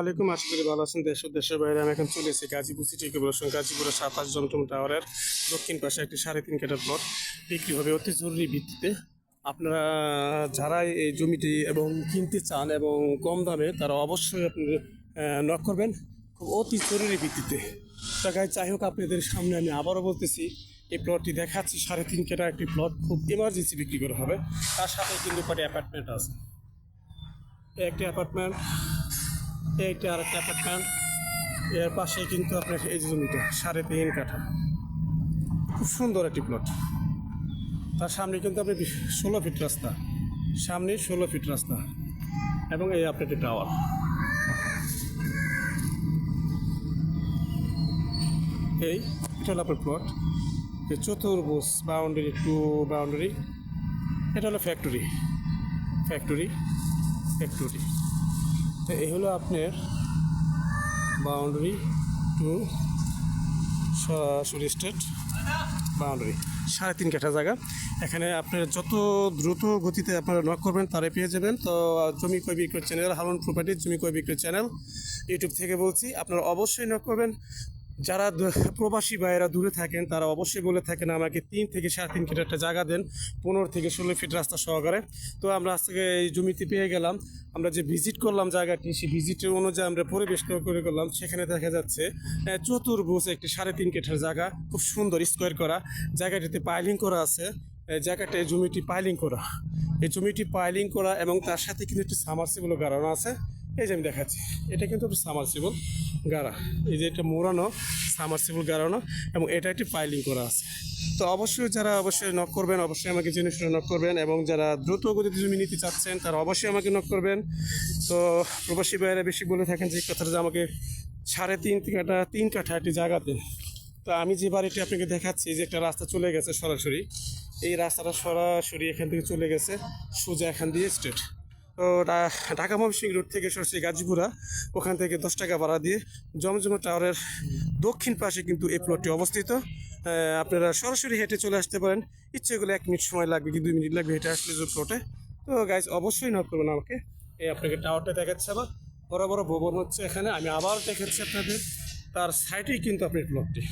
আলাইকুম, আশা করি ভালো আছেন। দেশ দেশের বাইরে আমি এখন চলে এসেছি গাজীপুর সিটি কর্পোরেশন গাজীপুরের সাতাশ জমটম টাওয়ারের দক্ষিণ পাশে একটি সাড়ে তিন কাটার প্লট বিক্রি হবে অতি জরুরি ভিত্তিতে। আপনারা যারা এই জমিটি এবং কিনতে চান এবং কম দামে, তারা অবশ্যই আপনি নক করবেন। খুব অতি জরুরি ভিত্তিতে। গাই যাই হোক, আপনাদের সামনে আমি আবারও বলতেছি, এই প্লটটি দেখাচ্ছি, সাড়ে তিন কাটা একটি প্লট খুব ইমার্জেন্সি বিক্রি করা হবে। তার সাথে কিন্তু কটি অ্যাপার্টমেন্ট আছে। একটি অ্যাপার্টমেন্ট এই একটি আর একটা অ্যাপার্টমেন্ট এর পাশে কিন্তু আপনার এই যে জমিটা, সাড়ে তিন কাঠা। খুব সুন্দর একটি প্লট তার সামনে কিন্তু আপনি ষোলো ফিট রাস্তা। সামনে ষোলো ফিট রাস্তা এবং এই আপনার একটি টাওয়ার এই, এটা হলো আপনার প্লট এই চতুর্ভুজ বাউন্ডারি টু বাউন্ডারি এটা হলো ফ্যাক্টরি ফ্যাক্টরি ফ্যাক্টরি তো এই হলো আপনার বাউন্ডারি টু সরাসরি স্টেট বাউন্ডারি সাড়ে তিন কাঠা জায়গা। এখানে আপনার যত দ্রুত গতিতে আপনারা নক করবেন তারে পেয়ে যাবেন। তো জমি কয় বিক্রয় চ্যানেল হারুন প্রপার্টি জমি কয় বিক্রয় চ্যানেল ইউটিউব থেকে বলছি, আপনারা অবশ্যই নক করবেন। যারা প্রবাসী ভাইয়েরা দূরে থাকেন, তারা অবশ্যই বলে থাকেন আমাকে তিন থেকে সাড়ে তিন ফিট একটা জায়গা দেন, পনেরো থেকে ষোলো ফিট রাস্তা সহকারে। তো আমরা আজ থেকে এই জমিতে পেয়ে গেলাম। আমরা যে ভিজিট করলাম জায়গাটি, সেই ভিজিটের অনুযায়ী আমরা পরিবেশ করে করলাম সেখানে দেখা যাচ্ছে চতুর্ভুজ একটি সাড়ে তিন কেটের জায়গা, খুব সুন্দর স্কোয়ার করা। জায়গাটিতে পাইলিং করা আছে। জায়গাটা, এই জমিটি পাইলিং করা। এই জমিটি পাইলিং করা এবং তার সাথে কিন্তু একটি সামারসিবলও গাড়ানো আছে। এই যে আমি দেখাচ্ছি, এটা কিন্তু একটি সামারসিবল গাড়া। এই যে এটা মোড়ানো সামারসিবল গাড়ানো, এবং এটা একটি পাইলিং করা আছে। তো অবশ্যই যারা অবশ্যই নক করবেন, অবশ্যই আমাকে জিনিসটা নক করবেন, এবং যারা দ্রুত গতিতে জমি নিতে চাচ্ছেন, তারা অবশ্যই আমাকে নক করবেন। তো প্রবাসী ভাইয়েরা বেশি বলে থাকেন যে কথাটা যে আমাকে সাড়ে তিন কাঠা তিন কাঠা একটি জায়গাতে তো আমি যে বাড়িটি আপনাকে দেখাচ্ছি যে একটা রাস্তা চলে গেছে সরাসরি। এই রাস্তাটা সরাসরি এখান থেকে চলে গেছে, সোজা এখান দিয়ে স্ট্রেট তো ঢাকা ময়মনসিংহ রোড থেকে সরষে গাজীপুরা, ওখান থেকে দশ টাকা ভাড়া দিয়ে জমজমা টাওয়ারের দক্ষিণ পাশে কিন্তু এই প্লটটি অবস্থিত। আপনারা সরাসরি হেঁটে চলে আসতে পারেন। ইচ্ছে করলে এক মিনিট সময় লাগবে কি দুই মিনিট লাগবে হেঁটে আসলে যে প্লটে তো গাইজ অবশ্যই নক করবেন আমাকে। এই আপনাকে টাওয়ারটা দেখাচ্ছে আবার। বড় বড় ভবন হচ্ছে এখানে। আমি আবার দেখাচ্ছি আপনাদের। তার সাইডেই কিন্তু আপনি প্লটটি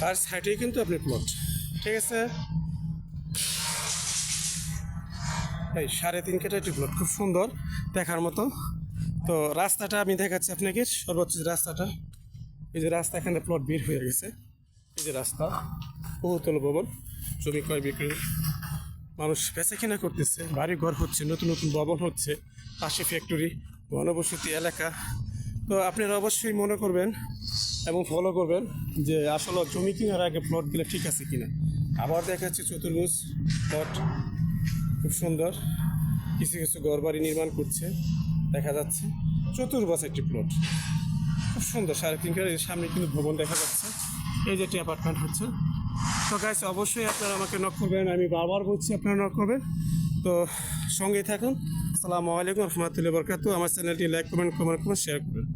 তার সাইডেই কিন্তু আপনার প্লট ঠিক আছে? এই সাড়ে তিন কেটে প্লট খুব সুন্দর দেখার মতো। তো রাস্তাটা আমি দেখাচ্ছি আপনাকে, সর্বোচ্চ রাস্তাটা, এই যে রাস্তা এখানে প্লট বের হয়ে গেছে। এই যে রাস্তা, বহুতল ভবন, জমি ক্রয় বিক্রি। মানুষ বেচা কেনা করতেছে বাড়ি ঘর হচ্ছে, নতুন নতুন ভবন হচ্ছে, পাশে ফ্যাক্টরি ঘনবসতি এলাকা। তো আপনারা অবশ্যই মনে করবেন এবং ফলো করবেন যে আসলে জমি কেনার আগে প্লটগুলো ঠিক আছে কিনা। আবার দেখাচ্ছে চতুর্ভুজ প্লট খুব সুন্দর। কিছু কিছু ঘর বাড়ি নির্মাণ করছে, দেখা যাচ্ছে। চতুর্বাস একটি প্লট খুব সুন্দর, সাড়ে তিন কারের সামনে কিন্তু ভবন দেখা যাচ্ছে। এই যে একটি অ্যাপার্টমেন্ট হচ্ছে। তো গাইস অবশ্যই আপনারা আমাকে নক করবেন, আমি বারবার বলছি আপনারা নক করবেন। তো সঙ্গেই থাকুন। আসসালামু আলাইকুম রহমতুল্লাহ বরকাতু আমার চ্যানেলটি লাইক কমেন্ট কমেন্ট করুন শেয়ার করবেন।